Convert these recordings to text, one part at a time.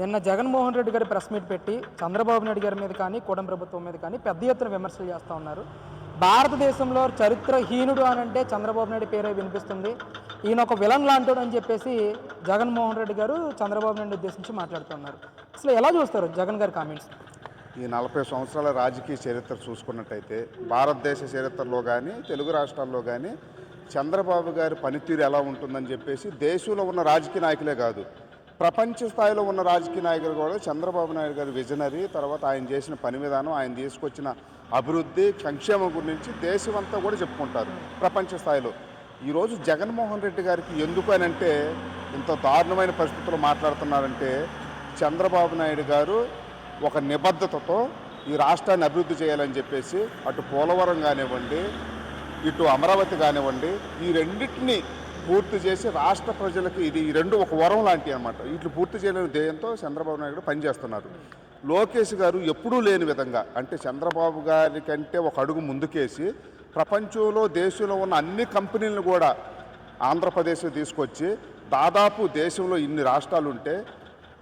నిన్న జగన్మోహన్ రెడ్డి గారి press meet పెట్టి చంద్రబాబు నాయుడు గారి మీద కానీ కూడం ప్రభుత్వం మీద కానీ పెద్ద ఎత్తున విమర్శలు చేస్తూ ఉన్నారు. భారతదేశంలో చరిత్రహీనుడు అని అంటే చంద్రబాబు నాయుడు పేరే వినిపిస్తుంది. ఈయన ఒక విలన్ లాంటివాడు అని చెప్పేసి జగన్మోహన్ రెడ్డి గారు చంద్రబాబు నాయుడు ఉద్దేశించి మాట్లాడుతున్నారు అసలు ఎలా చూస్తారు జగన్ గారి కామెంట్స్? ఈ నలభై సంవత్సరాల రాజకీయ చరిత్ర చూసుకున్నట్టయితే భారతదేశ చరిత్రలో కానీ తెలుగు రాష్ట్రాల్లో కానీ చంద్రబాబు గారి పనితీరు ఎలా ఉంటుందని చెప్పేసి దేశంలో ఉన్న రాజకీయ నాయకులే కాదు ప్రపంచ స్థాయిలో ఉన్న రాజకీయ నాయకులు కూడా చంద్రబాబు నాయుడు గారి విజనరీ తర్వాత ఆయన చేసిన పని విధానం ఆయన తీసుకొచ్చిన అభివృద్ధి సంక్షేమం గురించి దేశం అంతా కూడా చెప్పుకుంటారు ప్రపంచ స్థాయిలో. ఈరోజు జగన్మోహన్ రెడ్డి గారికి ఎందుకు అని అంటే ఇంత దారుణమైన పరిస్థితుల్లో మాట్లాడుతున్నారంటే చంద్రబాబు నాయుడు గారు ఒక నిబద్ధతతో ఈ రాష్ట్రాన్ని అభివృద్ధి చేయాలని చెప్పేసి అటు పోలవరం కానివ్వండి ఇటు అమరావతి కానివ్వండి ఈ రెండింటిని పూర్తి చేసి రాష్ట్ర ప్రజలకు ఇది ఈ రెండు ఒక వరం లాంటివి అనమాట వీటిని పూర్తి చేయలేని ధ్యేయంతో చంద్రబాబు నాయుడు పనిచేస్తున్నారు. లోకేష్ గారు ఎప్పుడూ లేని విధంగా అంటే చంద్రబాబు గారి కంటే ఒక అడుగు ముందుకేసి ప్రపంచంలో దేశంలో ఉన్న అన్ని కంపెనీలను కూడా ఆంధ్రప్రదేశ్ తీసుకొచ్చి దాదాపు దేశంలో ఇన్ని రాష్ట్రాలు ఉంటే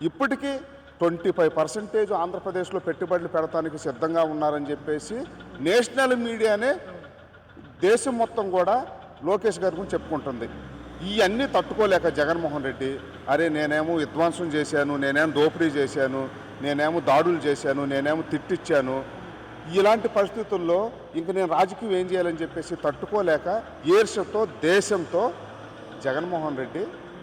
ఇప్పటికీ ట్వంటీ ఫైవ్ పర్సెంటేజ్ ఆంధ్రప్రదేశ్లో పెట్టుబడులు పెడతానికి సిద్ధంగా ఉన్నారని చెప్పేసి నేషనల్ మీడియానే దేశం మొత్తం కూడా లోకేష్ గారి గురించి చెప్పుకుంటుంది. ఇవన్నీ తట్టుకోలేక జగన్మోహన్ రెడ్డి అరే నేనేమో విధ్వంసం చేశాను నేనేమో దోపిడీ చేశాను నేనేమో దాడులు చేశాను నేనేమో తిట్టిచ్చాను. ఇలాంటి పరిస్థితుల్లో ఇంక నేను రాజకీయం ఏం చేయాలని చెప్పేసి తట్టుకోలేక ఈర్షతో దేశంతో జగన్మోహన్ రెడ్డి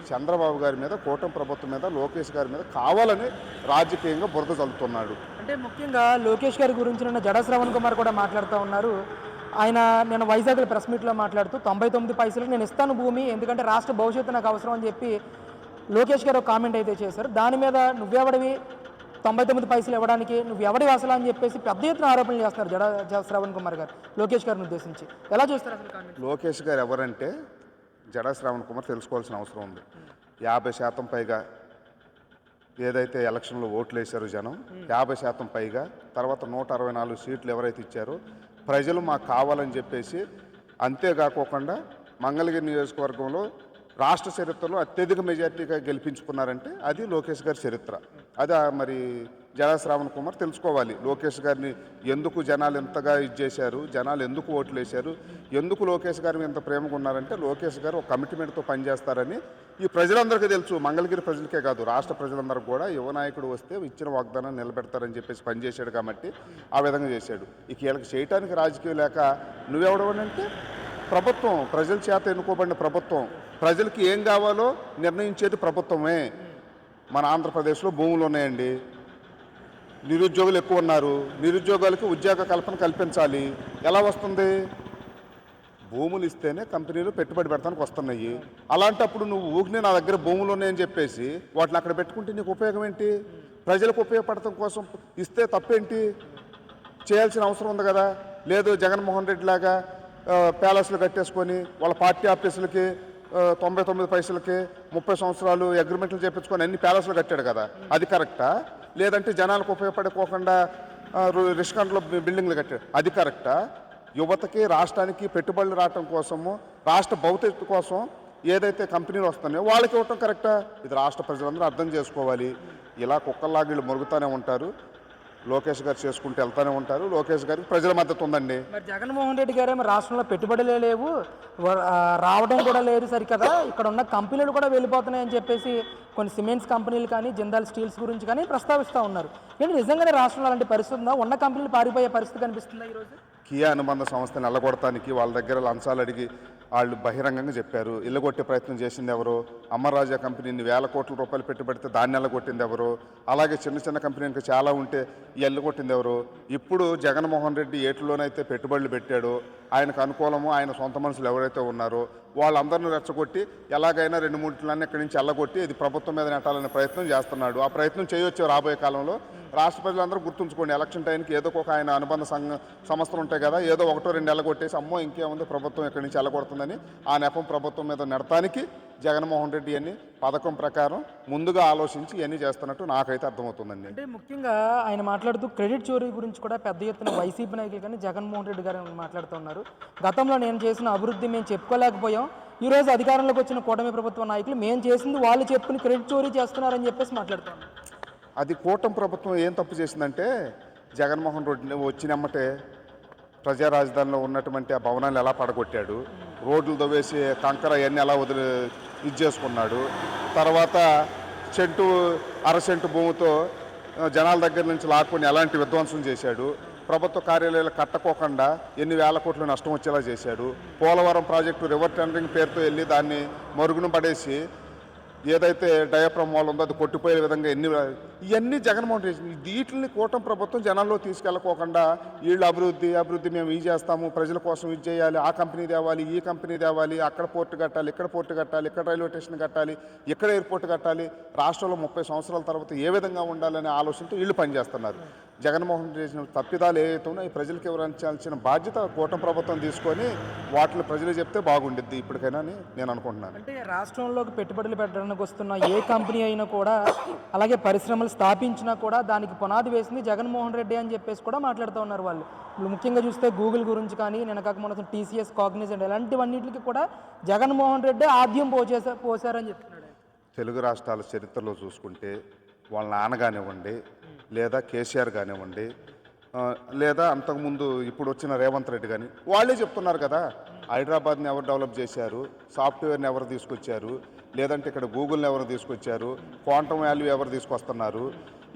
చంద్రబాబు గారి మీద కూటమి ప్రభుత్వం మీద లోకేష్ గారి మీద కావాలని రాజకీయంగా బురద చల్లుతున్నాడు అంటే ముఖ్యంగా లోకేష్ గారి గురించి నిన్న జడ శ్రవణ్ కుమార్ కూడా మాట్లాడుతూ ఉన్నారు. ఆయన నేను వైజాగ్లో ప్రెస్ మీట్లో మాట్లాడుతూ తొంభై తొమ్మిది పైసలకు నేను ఇస్తాను భూమి ఎందుకంటే రాష్ట్ర భవిష్యత్తు నాకు అవసరం అని చెప్పి లోకేష్ గారు ఒక కామెంట్ అయితే చేశారు. దాని మీద నువ్వెవడివి? తొంభై తొమ్మిది పైసలు ఇవ్వడానికి నువ్వు ఎవడి అసలు అని చెప్పేసి పెద్ద ఎత్తున ఆరోపణలు చేస్తున్నారు జడ జడ శ్రవణ్ కుమార్ గారు లోకేష్ గారిని ఉద్దేశించి. ఎలా చూస్తారు అసలు లోకేష్ గారు ఎవరంటే జడా శ్రావణ్ కుమార్ తెలుసుకోవాల్సిన అవసరం ఉంది. యాభై శాతం పైగా ఏదైతే ఎలక్షన్లో ఓట్లు వేశారో జనం యాభై శాతం పైగా తర్వాత నూట అరవై నాలుగు సీట్లు ఎవరైతే ఇచ్చారో ప్రజలు మాకు కావాలని చెప్పేసి అంతేకాకోకుండా మంగళగిరి నియోజకవర్గంలో రాష్ట్ర చరిత్రలో అత్యధిక మెజార్టీగా గెలిపించుకున్నారంటే అది లోకేష్ గారి చరిత్ర. అది మరి శ్రావణ్ కుమార్ తెలుసుకోవాలి. లోకేష్ గారిని ఎందుకు జనాలు ఎంతగా ఇది చేశారు జనాలు ఎందుకు ఓట్లు వేశారు ఎందుకు లోకేష్ గారి ఇంత ప్రేమగా ఉన్నారంటే లోకేష్ గారు ఒక కమిట్మెంట్తో పనిచేస్తారని ఈ ప్రజలందరికీ తెలుసు. మంగళగిరి ప్రజలకే కాదు రాష్ట్ర ప్రజలందరికీ కూడా యువ నాయకుడు వస్తే ఇచ్చిన వాగ్దానాన్ని నిలబెడతారని చెప్పేసి పనిచేశాడు కాబట్టి ఆ విధంగా చేశాడు. ఇక వీళ్ళకి చేయటానికి రాజకీయం లేక నువ్వెవడవనంటే ప్రభుత్వం ప్రజల చేత ఎన్నుకోబడిన ప్రభుత్వం. ప్రజలకి ఏం కావాలో నిర్ణయించేది ప్రభుత్వమే. మన ఆంధ్రప్రదేశ్లో భూములు ఉన్నాయండి. నిరుద్యోగులు ఎక్కువ ఉన్నారు. నిరుద్యోగాలకు ఉద్యోగ కల్పన కల్పించాలి. ఎలా వస్తుంది? భూములు ఇస్తేనే కంపెనీలు పెట్టుబడి పెడతానికి వస్తున్నాయి. అలాంటప్పుడు నువ్వు ఊరినే నా దగ్గర భూములు ఉన్నాయని చెప్పేసి వాటిని అక్కడ పెట్టుకుంటే నీకు ఉపయోగం ఏంటి? ప్రజలకు ఉపయోగపడటం కోసం ఇస్తే తప్పేంటి? చేయాల్సిన అవసరం ఉంది కదా. లేదు జగన్మోహన్ రెడ్డి లాగా ప్యాలెస్లు కట్టేసుకొని వాళ్ళ పార్టీ ఆఫీసులకి తొంభై తొమ్మిది పైసలకి ముప్పై సంవత్సరాలు అగ్రిమెంట్లు చేపించుకొని అన్ని ప్యాలెస్లు కట్టాడు కదా. అది కరెక్టా? లేదంటే జనాలకు ఉపయోగపడుకోకుండా రు- రిష్కాంట్లో బిల్డింగ్లు కట్టాడు అది కరెక్టా? యువతకి రాష్ట్రానికి పెట్టుబడులు రావటం కోసము రాష్ట్ర భవిష్యత్తు కోసం ఏదైతే కంపెనీలు వస్తున్నాయో వాళ్ళకి ఇవ్వటం కరెక్టా? ఇది రాష్ట్ర ప్రజలందరూ అర్థం చేసుకోవాలి. ఇలా కుక్కల్లాగా వీళ్ళు మురుగుతూనే ఉంటారు. లోకేష్ గారు చేసుకుంటూ వెళ్తూనే ఉంటారు. లోకేష్ గారికి ప్రజల మద్దతు ఉందండి. మరి జగన్మోహన్ రెడ్డి గారేమో రాష్ట్రంలో పెట్టుబడులే లేవు. రావడం కూడా లేదు సరికదా. ఇక్కడ ఉన్న కంపెనీలు కూడా వెళ్ళిపోతున్నాయని చెప్పేసి కొన్ని సిమెంట్స్ కంపెనీలు కానీ జిందాల్ స్టీల్స్ గురించి కానీ ప్రస్తావిస్తూ ఉన్నారు. ఏంటి నిజంగానే రాష్ట్రంలో అలాంటి పరిస్థితి ఉందా? ఉన్న కంపెనీలు పారిపోయే పరిస్థితి కనిపిస్తుందా ఈరోజు? కియా అనుబంధ సంస్థని ఎల్లగొడటానికి వాళ్ళ దగ్గర లంచాలు అడిగి వాళ్ళు బహిరంగంగా చెప్పారు. ఇల్లగొట్టే ప్రయత్నం చేసింది ఎవరు? అమర్రాజా కంపెనీని వేల కోట్ల రూపాయలు పెట్టుబడితే దాన్ని ఎల్లగొట్టింది ఎవరు? అలాగే చిన్న చిన్న కంపెనీ ఇంకా చాలా ఉంటే ఈ ఎల్లగొట్టింది ఎవరు? ఇప్పుడు జగన్మోహన్ రెడ్డి ఏటిలోనైతే పెట్టుబడులు పెట్టాడో ఆయనకు అనుకూలము ఆయన సొంత మనుషులు ఎవరైతే ఉన్నారో వాళ్ళందరిని రెచ్చగొట్టి ఎలాగైనా రెండు మూడు ఇక్కడి నుంచి ఎల్లగొట్టి ఇది ప్రభుత్వం మీద నెట్టాలనే ప్రయత్నం చేస్తున్నాడు. ఆ ప్రయత్నం చేయొచ్చు రాబోయే కాలంలో? రాష్ట్ర ప్రజలందరూ గుర్తుంచుకోండి. ఎలక్షన్ టైంకి ఏదో ఒక ఆయన అనుబంధ సంఘ సంస్థలు ఉంటాయి కదా ఏదో ఒకటో రెండు ఎల్లగొట్టేసి అమ్మో ఇంకేముంది ప్రభుత్వం ఇక్కడి నుంచి ఎల్లగొడుతుందని ఆ నెపం ప్రభుత్వం మీద నెడతానికి జగన్మోహన్ రెడ్డి అని పథకం ప్రకారం ముందుగా ఆలోచించి ఇవన్నీ చేస్తున్నట్టు నాకైతే అర్థమవుతుందండి. అంటే ముఖ్యంగా ఆయన మాట్లాడుతూ క్రెడిట్ చోరీ గురించి కూడా పెద్ద ఎత్తున వైసీపీ నాయకులు కానీ జగన్మోహన్ రెడ్డి గారు మాట్లాడుతున్నారు గతంలో నేను చేసిన అభివృద్ధి మేము చెప్పుకోలేకపోయాం. ఈరోజు అధికారంలోకి వచ్చిన కూటమి ప్రభుత్వ నాయకులు మేము చేసింది వాళ్ళు చెప్పుకుని క్రెడిట్ చోరీ చేస్తున్నారని చెప్పేసి మాట్లాడుతాను అది కూటమి ప్రభుత్వం ఏం తప్పు చేసిందంటే జగన్మోహన్ రెడ్డి వచ్చినమ్మటే ప్రజా రాజధానిలో ఉన్నటువంటి ఆ భవనాలు ఎలా పడగొట్టాడు రోడ్లు దవ్వేసి కంకర అవన్నీ ఎలా వదిలి ఇది చేసుకున్నాడు తర్వాత చెంటు అరసెంటు భూమితో జనాల దగ్గర నుంచి లాక్కొని ఎలాంటి విధ్వంసం చేశాడు ప్రభుత్వ కార్యాలయాలు కట్టకోకుండా ఎన్ని వేల కోట్లు నష్టం వచ్చేలా చేశాడు పోలవరం ప్రాజెక్టు రివర్ టెండరింగ్ పేరుతో వెళ్ళి దాన్ని మరుగున పడేసి ఏదైతే డయాఫ్రమ్ వాల్ ఉందో అది కొట్టిపోయే విధంగా ఎన్ని ఇవన్నీ జగన్మోహన్ రెడ్డి వీటిని కూటమి ప్రభుత్వం జనాల్లో తీసుకెళ్ళకోకుండా వీళ్ళు అభివృద్ధి అభివృద్ధి మేము ఇది చేస్తాము ప్రజల కోసం ఇది చేయాలి ఆ కంపెనీ తేవాలి ఈ కంపెనీ తేవాలి అక్కడ పోర్టు కట్టాలి ఇక్కడ పోర్టు కట్టాలి ఇక్కడ రైల్వే స్టేషన్ కట్టాలి ఇక్కడ ఎయిర్పోర్ట్ కట్టాలి. రాష్ట్రంలో ముప్పై సంవత్సరాల తర్వాత ఏ విధంగా ఉండాలనే ఆలోచనతో వీళ్ళు పనిచేస్తున్నారు. జగన్మోహన్ రెడ్డి చేసిన తప్పిదాలు ఏవైతే ఉన్నాయో ఈ ప్రజలకు వివరించాల్సిన బాధ్యత కూటమి ప్రభుత్వం తీసుకొని వాటిని ప్రజలు చెప్తే బాగుండిద్ది ఇప్పటికైనా అని నేను అనుకుంటున్నాను. అంటే రాష్ట్రంలోకి పెట్టుబడులు పెట్టడానికి వస్తున్న ఏ కంపెనీ అయినా కూడా అలాగే పరిశ్రమలు స్థాపించినా కూడా దానికి పునాది వేసింది జగన్మోహన్ రెడ్డి అని చెప్పేసి కూడా మాట్లాడుతూ ఉన్నారు వాళ్ళు. ముఖ్యంగా చూస్తే గూగుల్ గురించి కానీ నేను కాక మన టీసీఎస్ కాగ్నిజెంట్ ఇలాంటివన్నిటికి కూడా జగన్మోహన్ రెడ్డి ఆద్యం పోసేసా పోసారని చెప్తున్నాడు తెలుగు రాష్ట్రాల చరిత్రలో చూసుకుంటే వాళ్ళ నాన్న కానివ్వండి లేదా కేసీఆర్ కానివ్వండి లేదా అంతకుముందు ఇప్పుడు వచ్చిన రేవంత్ రెడ్డి కానీ వాళ్ళే చెప్తున్నారు కదా హైదరాబాద్ని ఎవరు డెవలప్ చేశారు సాఫ్ట్వేర్ని ఎవరు తీసుకొచ్చారు లేదంటే ఇక్కడ గూగుల్ని ఎవరు తీసుకొచ్చారు? క్వాంటమ్ వాల్యూ ఎవరు తీసుకొస్తున్నారు?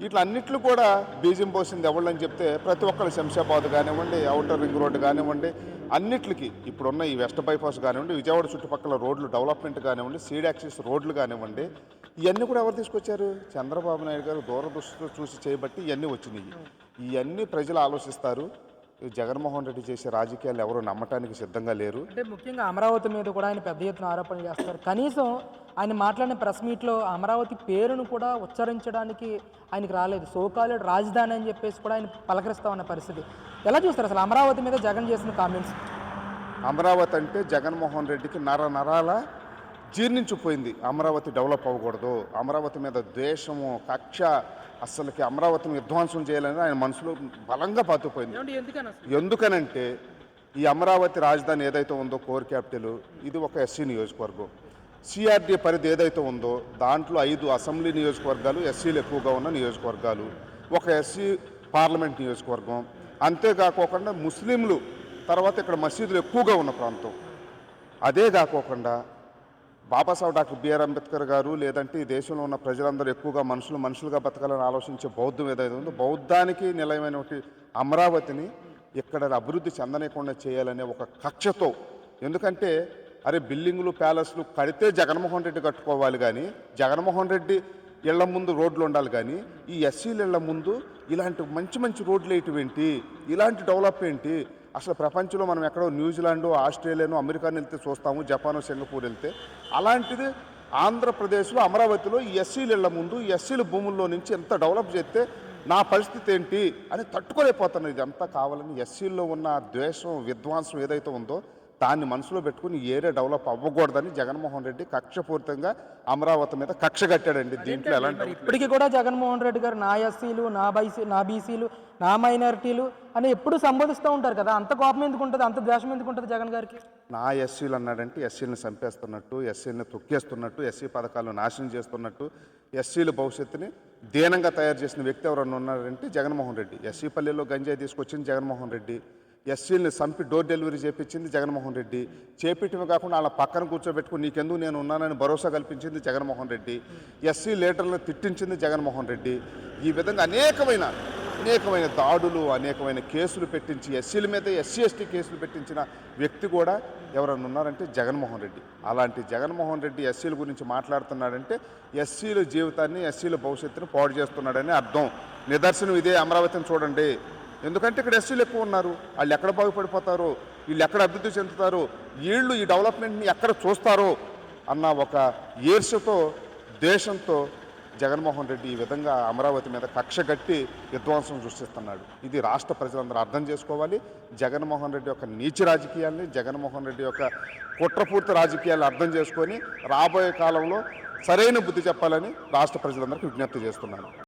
ఇట్లా అన్నిట్లు కూడా బీజం పోసింది ఎవళ్ళని చెప్తే ప్రతి ఒక్కరు శంషాబాద్ కానివ్వండి అవుటర్ రింగ్ రోడ్డు కానివ్వండి అన్నిట్లకి ఇప్పుడున్న ఈ వెస్ట్ బైపాస్ కానివ్వండి విజయవాడ చుట్టుపక్కల రోడ్లు డెవలప్మెంట్ కానివ్వండి సీడ్ యాక్సిస్ రోడ్లు కానివ్వండి ఇవన్నీ కూడా ఎవరు తీసుకొచ్చారు? చంద్రబాబు నాయుడు గారు దూరదృష్టితో చూసి చేయబట్టి ఇవన్నీ వచ్చినాయి. ఇవన్నీ ప్రజలు ఆలోచిస్తారు. జగన్మోహన్ రెడ్డి చేసే రాజకీయాలు ఎవరు నమ్మటానికి సిద్ధంగా లేరు. అంటే ముఖ్యంగా అమరావతి మీద కూడా ఆయన పెద్ద ఎత్తున ఆరోపణలు చేస్తారు. కనీసం ఆయన మాట్లాడిన ప్రెస్ మీట్లో అమరావతి పేరును కూడా ఉచ్చరించడానికి ఆయనకి రాలేదు. సోకాలుడు రాజధాని అని చెప్పేసి కూడా ఆయన పలకరిస్తా ఉన్న పరిస్థితి. ఎలా చూస్తారు అసలు అమరావతి మీద జగన్ చేసిన కామెంట్స్ అమరావతి అంటే జగన్మోహన్ రెడ్డికి నర నరాల జీర్ణించిపోయింది. అమరావతి డెవలప్ అవ్వకూడదు. అమరావతి మీద ద్వేషము కక్ష అస్సలకి అమరావతిని విధ్వంసం చేయాలని ఆయన మనసులో బలంగా పాతుపోయింది ఎందుకని ఎందుకనంటే ఈ అమరావతి రాజధాని ఏదైతే ఉందో కోర్ క్యాపిటల్ ఇది ఒక ఎస్సీ నియోజకవర్గం. సిఆర్డీ పరిధి ఏదైతే ఉందో దాంట్లో ఐదు అసెంబ్లీ నియోజకవర్గాలు ఎస్సీలు ఎక్కువగా ఉన్న నియోజకవర్గాలు. ఒక ఎస్సీ పార్లమెంట్ నియోజకవర్గం. అంతేకాకోకుండా ముస్లింలు తర్వాత ఇక్కడ మసీదులు ఎక్కువగా ఉన్న ప్రాంతం. అదే కాకోకుండా బాబాసాహెబ్ డాక్టర్ బిఆర్ అంబేద్కర్ గారు లేదంటే ఈ దేశంలో ఉన్న ప్రజలందరూ ఎక్కువగా మనుషులు మనుషులుగా బతకాలని ఆలోచించే బౌద్ధం ఏదైతే ఉందో బౌద్ధానికి నిలయమైనటువంటి అమరావతిని ఇక్కడ అభివృద్ధి చెందనీయకుండా చేయాలనే ఒక కక్షతో. ఎందుకంటే అరే బిల్డింగులు ప్యాలెస్లు కడితే జగన్మోహన్ రెడ్డి కట్టుకోవాలి కానీ జగన్మోహన్ రెడ్డి ఇళ్ళ ముందు రోడ్లు ఉండాలి కానీ ఈ ఎస్సీల ఇళ్ళ ముందు ఇలాంటి మంచి మంచి రోడ్లు వేయటం ఏంటి ఇలాంటి డెవలప్ ఏంటి? అసలు ప్రపంచంలో మనం ఎక్కడో న్యూజిలాండ్ ఆస్ట్రేలియాను అమెరికాను వెళ్తే చూస్తాము జపాన్ సింగపూర్ వెళ్తే. అలాంటిది ఆంధ్రప్రదేశ్లో అమరావతిలో ఈ ఎస్సీల ఇళ్ళ ముందు ఎస్సీల భూముల్లో నుంచి ఎంత డెవలప్ చేస్తే నా పరిస్థితి ఏంటి అని తట్టుకోలేకపోతున్నారు. ఇదంతా కావాలని ఎస్సీల్లో ఉన్న ద్వేషం విధ్వంసం ఏదైతే ఉందో దాన్ని మనసులో పెట్టుకుని ఈ ఏరియా డెవలప్ అవ్వకూడదని జగన్మోహన్ రెడ్డి కక్షపూరితంగా అమరావతి మీద కక్ష కట్టాడండి దీంట్లో ఎలాంటి ఇప్పటికీ కూడా జగన్మోహన్ రెడ్డి గారు నా ఎస్సీలు నా బైసీ నా బీసీలు నా మైనారిటీలు అని ఎప్పుడు సంబోధిస్తూ ఉంటారు కదా. అంత కోపం ఎందుకు ఉంటుంది? అంత ద్వేషం ఎందుకు ఉంటుంది జగన్ గారికి? నా ఎస్సీలు అన్నాడంటే ఎస్సీలను చంపేస్తున్నట్టు ఎస్సీలను తొక్కేస్తున్నట్టు ఎస్సీ పథకాలను నాశనం చేస్తున్నట్టు ఎస్సీల భవిష్యత్తుని దీనంగా తయారు చేసిన వ్యక్తి ఎవరన్నా ఉన్నారంటే జగన్మోహన్ రెడ్డి. ఎస్సీ పల్లెల్లో గంజాయి తీసుకొచ్చింది జగన్మోహన్ రెడ్డి. ఎస్సీలని చంపి డోర్ డెలివరీ చేపించింది జగన్మోహన్ రెడ్డి. చేపించడమే కాకుండా వాళ్ళ పక్కన కూర్చోబెట్టుకుని నీకెందుకు నేను ఉన్నానని భరోసా కల్పించింది జగన్మోహన్ రెడ్డి. ఎస్సీ లీడర్లను తిట్టించింది జగన్మోహన్ రెడ్డి. ఈ విధంగా అనేకమైన అనేకమైన దాడులు అనేకమైన కేసులు పెట్టించి ఎస్సీల మీద ఎస్సీ ఎస్టీ కేసులు పెట్టించిన వ్యక్తి కూడా ఎవరన్నా ఉన్నారంటే జగన్మోహన్ రెడ్డి. అలాంటి జగన్మోహన్ రెడ్డి ఎస్సీల గురించి మాట్లాడుతున్నాడంటే ఎస్సీల జీవితాన్ని ఎస్సీల భవిష్యత్తును పాడు చేస్తున్నాడని అర్థం. నిదర్శనం ఇదే అమరావతిని చూడండి. ఎందుకంటే ఇక్కడ ఎస్సీలు ఎక్కువ ఉన్నారు. వాళ్ళు ఎక్కడ బాగుపడిపోతారో వీళ్ళు ఎక్కడ అభివృద్ధి చెందుతారో వీళ్ళు ఈ డెవలప్మెంట్ని ఎక్కడ చూస్తారో అన్న ఒక ఈర్ష్యతో దేశంతో జగన్మోహన్ రెడ్డి ఈ విధంగా అమరావతి మీద కక్ష గట్టి విధ్వంసం సృష్టిస్తున్నాడు. ఇది రాష్ట్ర ప్రజలందరూ అర్థం చేసుకోవాలి. జగన్మోహన్ రెడ్డి యొక్క నీచి రాజకీయాల్ని జగన్మోహన్ రెడ్డి యొక్క కుట్రపూర్తి రాజకీయాలను అర్థం చేసుకొని రాబోయే కాలంలో సరైన బుద్ధి చెప్పాలని రాష్ట్ర ప్రజలందరికీ విజ్ఞప్తి చేస్తున్నాను.